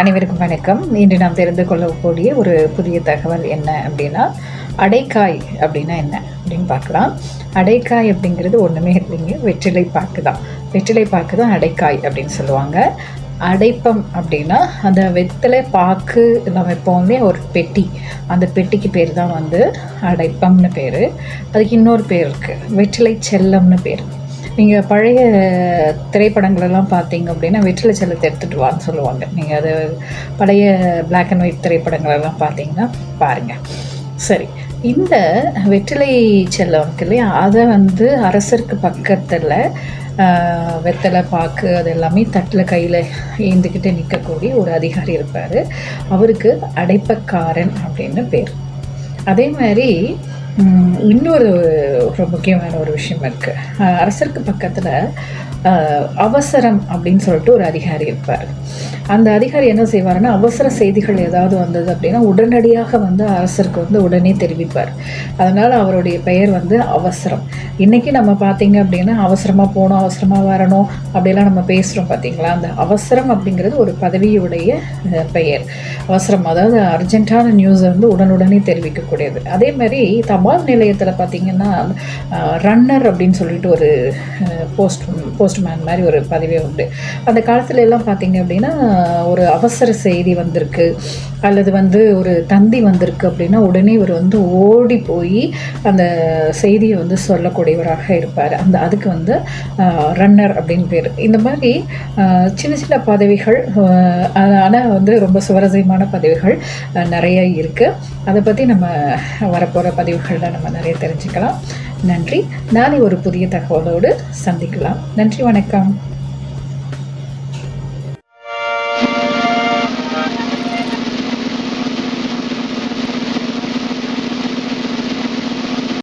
அனைவருக்கும் வணக்கம். இன்று நாம் தெரிந்து கொள்ளக்கூடிய ஒரு புதிய தகவல் என்ன அப்படின்னா அடைக்காய் அப்படின்னா என்ன அப்படின்னு பார்க்கலாம். அடைக்காய் அப்படிங்கிறது ஒன்றுமே இல்லைங்க வெற்றிலை பாக்கு தான். வெற்றிலை பாக்கு தான் அடைக்காய் அப்படின்னு சொல்லுவாங்க. அடைப்பம் அப்படின்னா அந்த வெத்தலை பாக்கு நம்ம எப்போவுமே ஒரு பெட்டி. அந்த பெட்டிக்கு பேர் தான் வந்து அடைப்பம்னு பேர். அதுக்கு இன்னொரு பேர் இருக்குது வெற்றிலை செல்லம்னு பேர். நீங்கள் பழைய திரைப்படங்களெல்லாம் பார்த்தீங்க அப்படின்னா வெற்றிலை செல்லத்தை எடுத்துகிட்டு வான்னு சொல்லுவாங்க. நீங்கள் அது பழைய பிளாக் அண்ட் ஒயிட் திரைப்படங்களெல்லாம் பார்த்தீங்கன்னா பாருங்கள் சரி இந்த வெற்றிலை செல்லம் இருக்கு இல்லையா? அதை வந்து அரசருக்கு பக்கத்தில் வெத்தலை பாக்கு அது எல்லாமே தட்டில் கையில் ஏந்துக்கிட்டு நிற்கக்கூடிய ஒரு அதிகாரி இருப்பார். அவருக்கு அடைப்பக்காரன் அப்படின்னு பேர். அதே மாதிரி இன்னொரு ஒரு முக்கியமான ஒரு விஷயம் இருக்குது அரசருக்கு பக்கத்தில் அவசரம் அப்படின்னு சொல்லிட்டு ஒரு அதிகாரி இருப்பார். அந்த அதிகாரி என்ன செய்வாருன்னா அவசர செய்திகள் ஏதாவது வந்தது அப்படின்னா உடனடியாக வந்து அரசருக்கு வந்து உடனே தெரிவிப்பார். அதனால் அவருடைய பெயர் வந்து அவசரம். இன்றைக்கி நம்ம பார்த்தீங்க அப்படின்னா அவசரமாக போகணும் அவசரமாக வரணும் அப்படிலாம் நம்ம பேசுகிறோம் பார்த்தீங்களா? அந்த அவசரம் அப்படிங்கிறது ஒரு பதவியுடைய பெயர். அவசரம் அதாவது அர்ஜென்ட்டான நியூஸை வந்து உடனுடனே தெரிவிக்கக்கூடியது. அதே மாதிரி தபால் நிலையத்தில் பார்த்திங்கன்னா ரன்னர் அப்படின்னு சொல்லிட்டு ஒரு போஸ்ட் போஸ்ட்மேன் மாதிரி ஒரு பதவி உண்டு. அந்த காலத்துல எல்லாம் பார்த்தீங்க அப்படின்னா ஒரு அவசர செய்தி வந்திருக்கு. அல்லது வந்து ஒரு தந்தி வந்திருக்கு அப்படின்னா உடனே இவர் வந்து ஓடி போய் அந்த செய்தியை வந்து சொல்லக்கூடியவராக இருப்பார். அந்த அதுக்கு வந்து ரன்னர் அப்படின்னு பேர். இந்த மாதிரி சின்ன சின்ன பதவிகள் ஆனால் வந்து ரொம்ப சுவாரஸ்யமான பதவிகள் நிறைய இருக்குது அதை பற்றி நம்ம வரப்போகிற பதிவுகள் தகவல்களில் நம்ம நிறைய தெரிஞ்சுக்கலாம். நன்றி. நாளை ஒரு புதிய தகவலோடு சந்திக்கலாம். நன்றி வணக்கம்.